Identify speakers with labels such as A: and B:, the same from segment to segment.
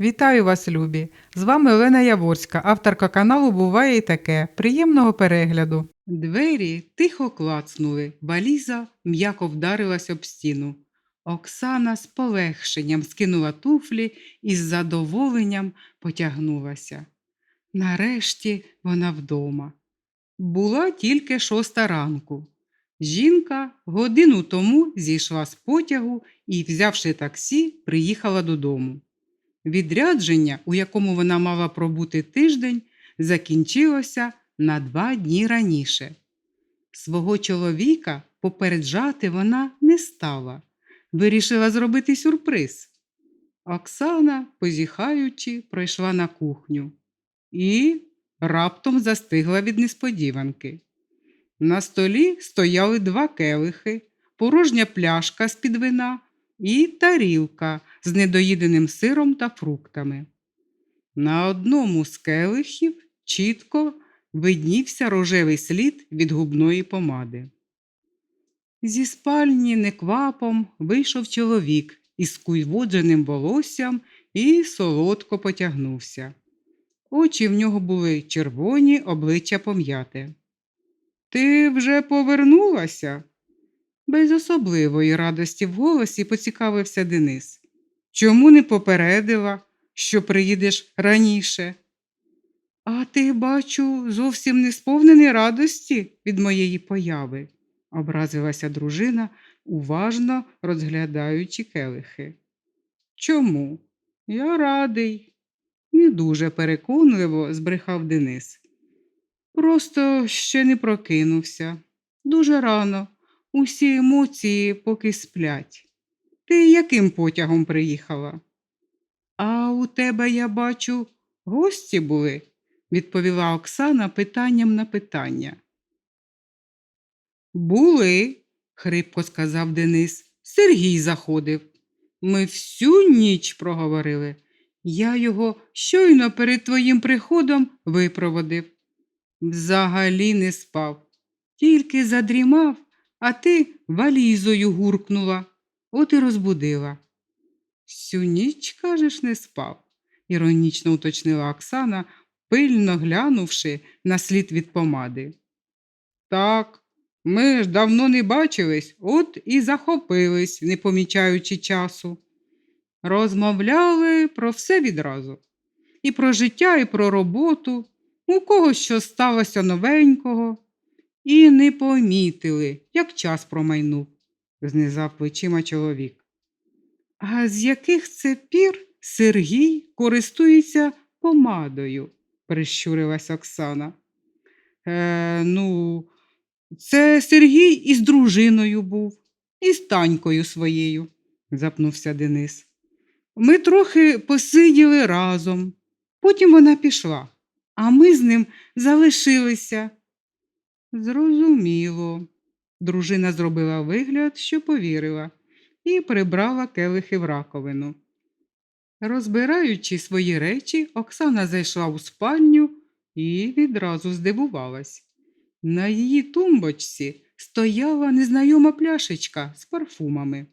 A: Вітаю вас, любі! З вами Олена Яворська, авторка каналу Буває і таке. Приємного перегляду. Двері тихо клацнули, валіза м'яко вдарилась об стіну. Оксана з полегшенням скинула туфлі і з задоволенням потягнулася. Нарешті вона вдома. Була тільки шоста ранку. Жінка годину тому зійшла з потягу і, взявши таксі, приїхала додому. Відрядження, у якому вона мала пробути тиждень, закінчилося на два дні раніше. Свого чоловіка попереджати вона не стала, вирішила зробити сюрприз. Оксана, позіхаючи, пройшла на кухню і раптом застигла від несподіванки. На столі стояли два келихи, порожня пляшка з-під вина і тарілка з недоїденим сиром та фруктами. На одному з келихів чітко виднівся рожевий слід від губної помади. Зі спальні неквапом вийшов чоловік із куйводженим волоссям і солодко потягнувся. Очі в нього були червоні, обличчя пом'яте. Ти вже повернулася? Без особливої радості в голосі поцікавився Денис. Чому не попередила, що приїдеш раніше? А ти, бачу, зовсім не сповнений радості від моєї появи, образилася дружина, уважно розглядаючи келихи. Чому? Я радий, не дуже переконливо збрехав Денис. Просто ще не прокинувся. Дуже рано. Усі емоції поки сплять. Ти яким потягом приїхала? А у тебе, я бачу, гості були, відповіла Оксана питанням на питання. Були, хрипко сказав Денис. Сергій заходив. Ми всю ніч проговорили. Я його щойно перед твоїм приходом випроводив. Взагалі не спав, тільки задрімав, а ти валізою гуркнула, от і розбудила. Всю ніч, кажеш, не спав, іронічно уточнила Оксана, пильно глянувши на слід від помади. Так, ми ж давно не бачились, от і захопились, не помічаючи часу. Розмовляли про все відразу. І про життя, і про роботу, у кого що сталося новенького, і не помітили, як час промайнув, знизав плечима чоловік. А з яких це пір Сергій користується помадою? прищурилась Оксана. Е, ну, це Сергій із дружиною був, і з танькою своєю, запнувся Денис. Ми трохи посиділи разом, потім вона пішла, а ми з ним залишилися. Зрозуміло. Дружина зробила вигляд, що повірила, і прибрала келихи в раковину. Розбираючи свої речі, Оксана зайшла у спальню і відразу здивувалась. На її тумбочці стояла незнайома пляшечка з парфумами.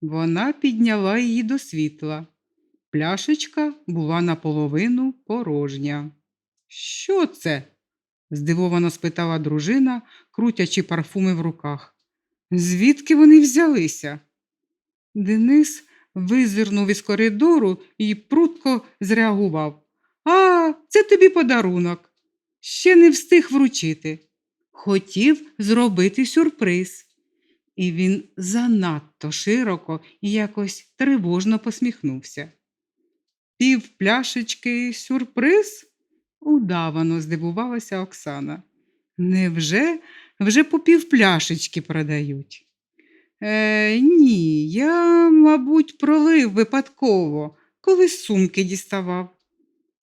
A: Вона підняла її до світла. Пляшечка була наполовину порожня. Що це? Здивовано спитала дружина, крутячи парфуми в руках. Звідки вони взялися? Денис визирнув із коридору і прутко зреагував. А, це тобі подарунок. Ще не встиг вручити. Хотів зробити сюрприз. І він занадто широко і якось тривожно посміхнувся. Пів пляшечки сюрприз? Удавано здивувалася Оксана. Невже вже по пів пляшечки продають? Е, ні, я, мабуть, пролив випадково, коли сумки діставав.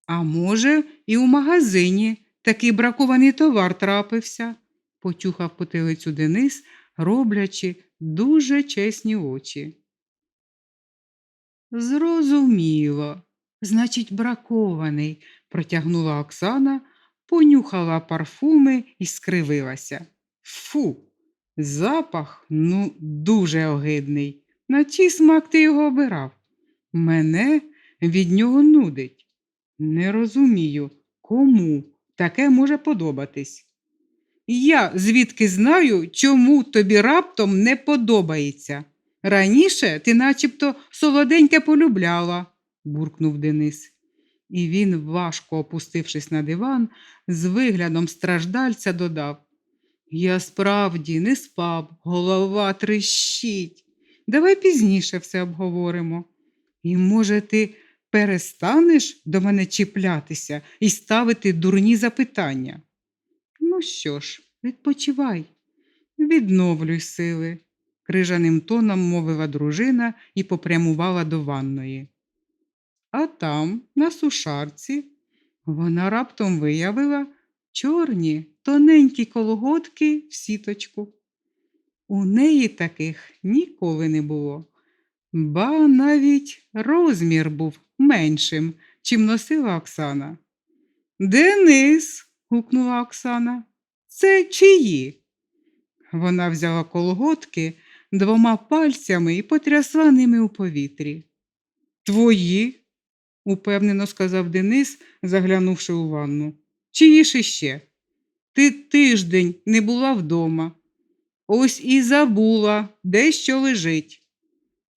A: А може, і у магазині такий бракований товар трапився, потюхав потилицю Денис, роблячи дуже чесні очі. Зрозуміло, значить, бракований, протягнула Оксана, понюхала парфуми і скривилася. Фу, запах, ну, дуже огидний. На чий смак ти його обирав? Мене від нього нудить. Не розумію, кому таке може подобатись. Я звідки знаю, чому тобі раптом не подобається. Раніше ти начебто солоденьке полюбляла, буркнув Денис. І він, важко опустившись на диван, з виглядом страждальця додав Я справді не спав, голова трещить. Давай пізніше все обговоримо. І, може, ти перестанеш до мене чіплятися і ставити дурні запитання? Ну що ж, відпочивай, відновлюй сили, крижаним тоном мовила дружина і попрямувала до ванної. А там, на сушарці, вона раптом виявила чорні тоненькі колготки в сіточку. У неї таких ніколи не було, ба навіть розмір був меншим, чим носила Оксана. Денис, гукнула Оксана, це чиї? Вона взяла колготки двома пальцями і потрясла ними у повітрі. Твої? Упевнено сказав Денис, заглянувши у ванну. Чиї ж іще? Ти тиждень не була вдома. Ось і забула, де що лежить.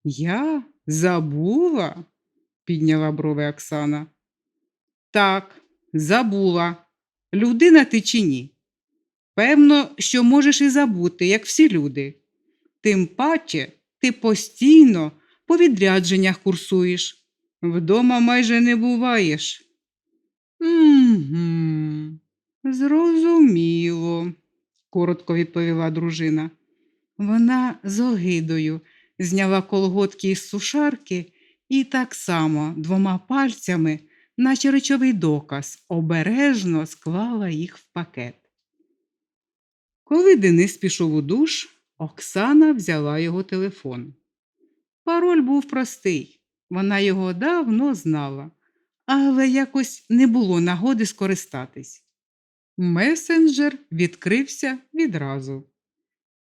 A: Я забула? підняла брови Оксана. Так, забула. Людина ти чи ні? Певно, що можеш і забути, як всі люди. Тим паче ти постійно по відрядженнях курсуєш. Вдома майже не буваєш. Угу, зрозуміло, коротко відповіла дружина. Вона з огидою зняла колготки із сушарки і так само двома пальцями, наче речовий доказ, обережно склала їх в пакет. Коли Денис пішов у душ, Оксана взяла його телефон. Пароль був простий, вона його давно знала, але якось не було нагоди скористатись. Месенджер відкрився відразу.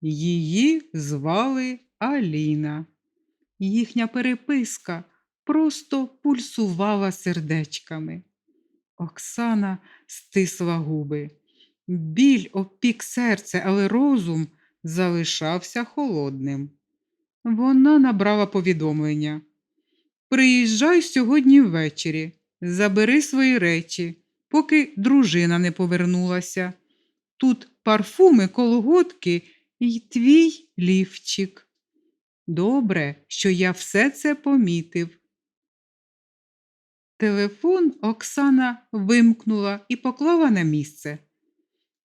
A: Її звали Аліна. Їхня переписка просто пульсувала сердечками. Оксана стисла губи. Біль обпік серце, але розум залишався холодним. Вона набрала повідомлення. Приїжджай сьогодні ввечері, забери свої речі, поки дружина не повернулася. Тут парфуми, колготки і твій лівчик. Добре, що я все це помітив. Телефон Оксана вимкнула і поклала на місце.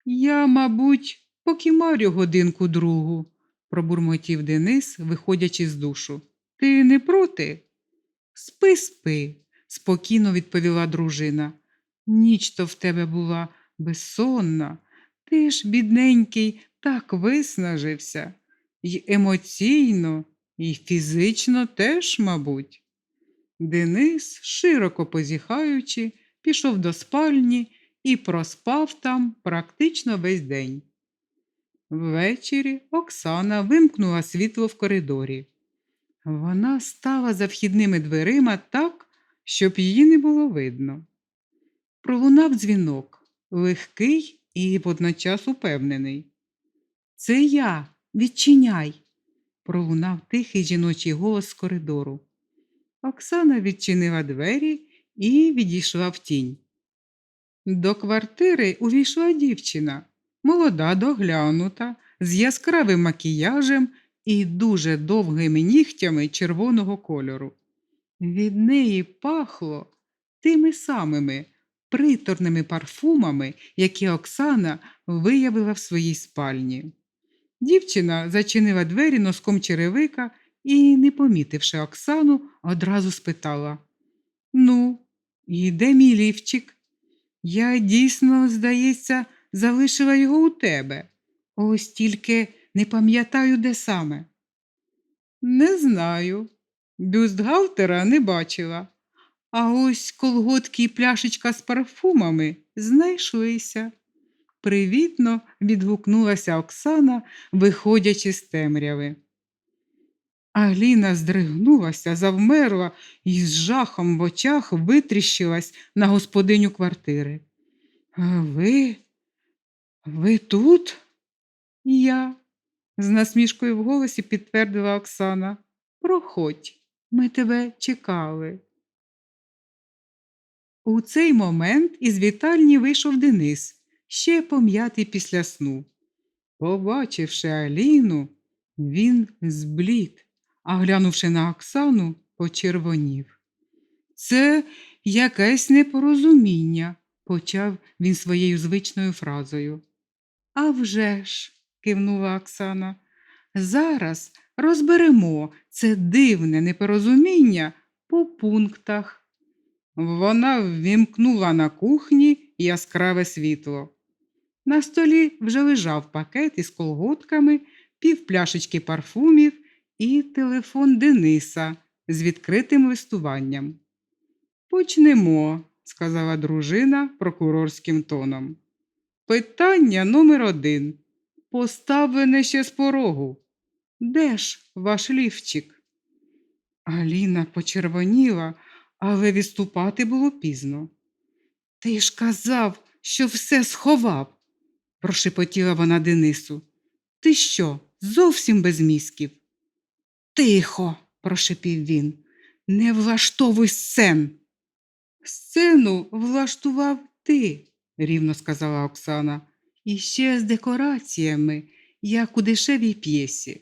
A: Я, мабуть, покімарю годинку другу, пробурмотів Денис, виходячи з душу. Ти не проти? Спи, спи, спокійно відповіла дружина. Ніч то в тебе була безсонна. Ти ж, бідненький, так виснажився. І емоційно, і фізично теж, мабуть. Денис, широко позіхаючи, пішов до спальні і проспав там практично весь день. Ввечері Оксана вимкнула світло в коридорі. Вона стала за вхідними дверима так, щоб її не було видно. Пролунав дзвінок, легкий і водночас упевнений. Це я, відчиняй, пролунав тихий жіночий голос з коридору. Оксана відчинила двері і відійшла в тінь. До квартири увійшла дівчина, молода, доглянута, з яскравим макіяжем і дуже довгими нігтями червоного кольору. Від неї пахло тими самими приторними парфумами, які Оксана виявила в своїй спальні. Дівчина зачинила двері носком черевика і, не помітивши Оксану, одразу спитала Ну, і де мій лівчик? Я дійсно, здається, залишила його у тебе. Ось тільки не пам'ятаю, де саме. Не знаю. Бюстгальтера не бачила. А ось колготки і пляшечка з парфумами знайшлися. Привітно відгукнулася Оксана, виходячи з темряви. Аліна здригнулася, завмерла і з жахом в очах витріщилась на господиню квартири. «А Ви? Ви тут? Я, з насмішкою в голосі підтвердила Оксана. Проходь, ми тебе чекали. У цей момент із вітальні вийшов Денис, ще пом'ятий після сну. Побачивши Аліну, він зблід, а глянувши на Оксану, почервонів. Це якесь непорозуміння, почав він своєю звичною фразою. «А вже ж», – кивнула Оксана, зараз розберемо це дивне непорозуміння по пунктах. Вона ввімкнула на кухні яскраве світло. На столі вже лежав пакет із колготками, півпляшечки парфумів і телефон Дениса з відкритим листуванням. Почнемо, сказала дружина прокурорським тоном. Питання номер один. Поставлене ще з порогу. Де ж ваш лівчик? Аліна почервоніла, але відступати було пізно. Ти ж казав, що все сховав, прошепотіла вона Денису. Ти що, зовсім без мізків? Тихо, прошепів він, не влаштовуй сцен. Сцену влаштував ти, рівно сказала Оксана, і ще з декораціями, як у дешевій п'єсі.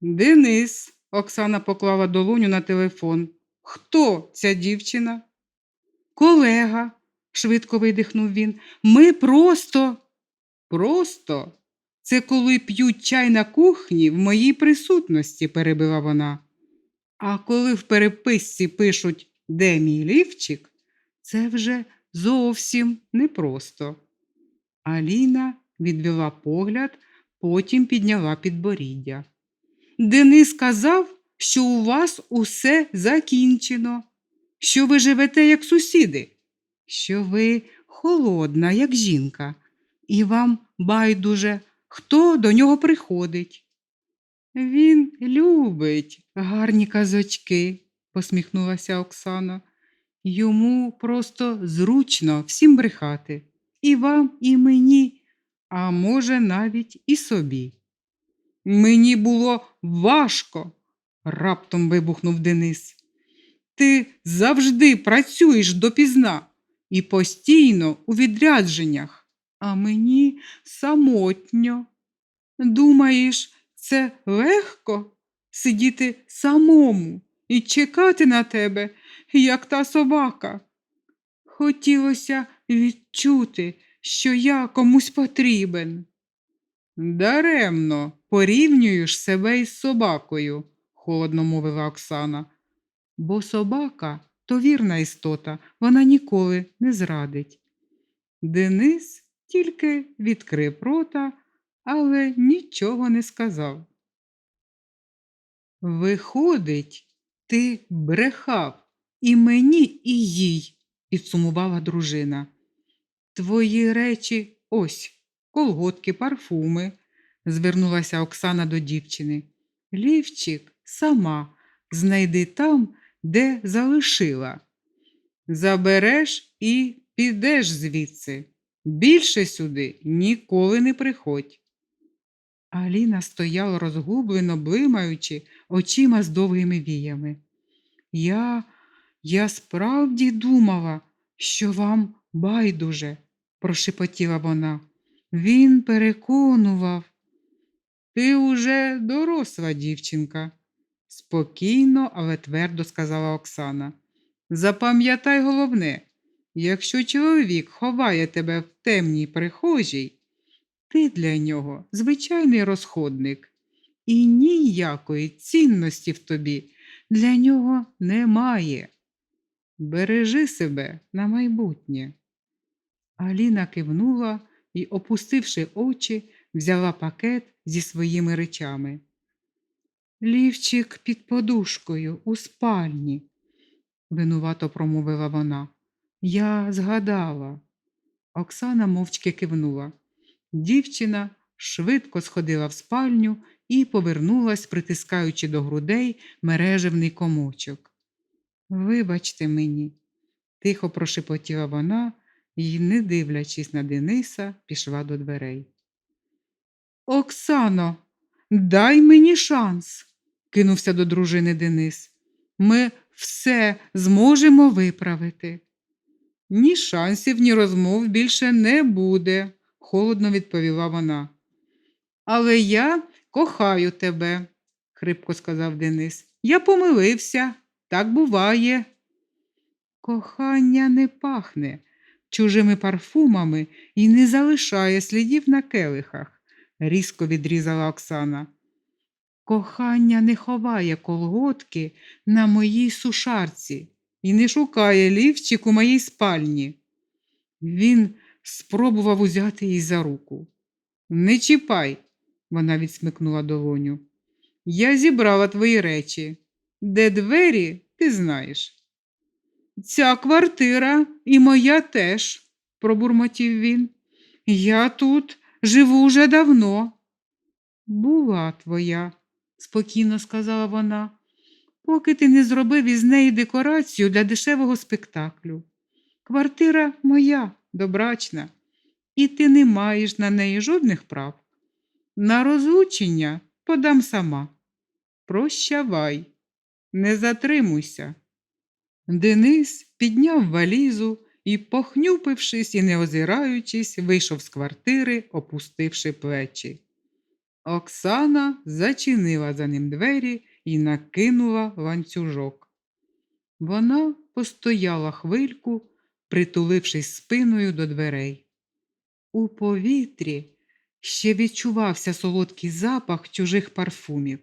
A: Денис, Оксана поклала долоню на телефон. Хто ця дівчина? Колега, швидко видихнув він. Ми просто. Просто. Це коли п'ють чай на кухні в моїй присутності, перебила вона. А коли в переписці пишуть, де мій лівчик, це вже зовсім непросто. Аліна відвела погляд, потім підняла підборіддя. Денис сказав, що у вас усе закінчено, що ви живете як сусіди, що ви холодна, як жінка, і вам байдуже, хто до нього приходить. Він любить гарні казочки, посміхнулася Оксана. Йому просто зручно всім брехати. І вам, і мені, а може, навіть і собі. Мені було важко, раптом вибухнув Денис. Ти завжди працюєш допізна і постійно у відрядженнях, а мені самотньо. Думаєш, це легко сидіти самому і чекати на тебе, як та собака. Хотілося відчути, що я комусь потрібен. Даремно порівнюєш себе із собакою, холодно мовила Оксана. Бо собака то вірна істота, вона ніколи не зрадить. Денис тільки відкрив рота, але нічого не сказав. Виходить, ти брехав і мені, і їй, підсумувала дружина. Твої речі ось, колготки, парфуми, звернулася Оксана до дівчини. Лівчик сама знайди там, де залишила. Забереш і підеш звідси. Більше сюди ніколи не приходь. Аліна стояла розгублено блимаючи очима з довгими віями. Я, я справді думала, що вам байдуже, прошепотіла вона. Він переконував. Ти уже доросла дівчинка, спокійно, але твердо сказала Оксана. Запам'ятай головне, якщо чоловік ховає тебе в темній прихожій, ти для нього звичайний розходник, і ніякої цінності в тобі для нього немає. Бережи себе на майбутнє. Аліна кивнула і, опустивши очі, взяла пакет зі своїми речами. Лівчик під подушкою у спальні, винувато промовила вона. Я згадала. Оксана мовчки кивнула. Дівчина швидко сходила в спальню і повернулась, притискаючи до грудей мережевний комочок. Вибачте мені, тихо прошепотіла вона і, не дивлячись на Дениса, пішла до дверей. Оксано, дай мені шанс, кинувся до дружини Денис. Ми все зможемо виправити. Ні шансів, ні розмов більше не буде, холодно відповіла вона. Але я кохаю тебе, хрипко сказав Денис. Я помилився, так буває. Кохання не пахне чужими парфумами і не залишає слідів на келихах, різко відрізала Оксана. Кохання не ховає колготки на моїй сушарці і не шукає лівчик у моїй спальні. Він спробував узяти її за руку. Не чіпай, вона відсмикнула долоню. Я зібрала твої речі. Де двері, ти знаєш. Ця квартира і моя теж, пробурмотів він. Я тут живу вже давно. Була твоя, спокійно сказала вона, поки ти не зробив із неї декорацію для дешевого спектаклю. Квартира моя, добрачна, і ти не маєш на неї жодних прав. На розлучення подам сама. Прощавай, не затримуйся. Денис підняв валізу і, похнюпившись і не озираючись, вийшов з квартири, опустивши плечі. Оксана зачинила за ним двері і накинула ланцюжок. Вона постояла хвильку, притулившись спиною до дверей. У повітрі ще відчувався солодкий запах чужих парфумів.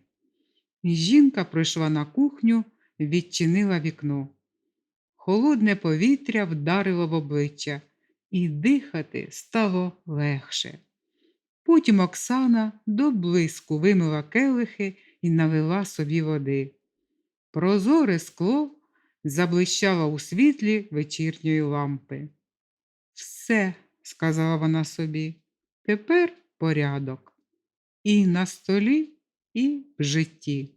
A: Жінка пройшла на кухню, відчинила вікно. Холодне повітря вдарило в обличчя, і дихати стало легше. Потім Оксана до блиску вимила келихи і налила собі води. Прозоре скло заблищало у світлі вечірньої лампи. Все, сказала вона собі, тепер порядок. І на столі, і в житті.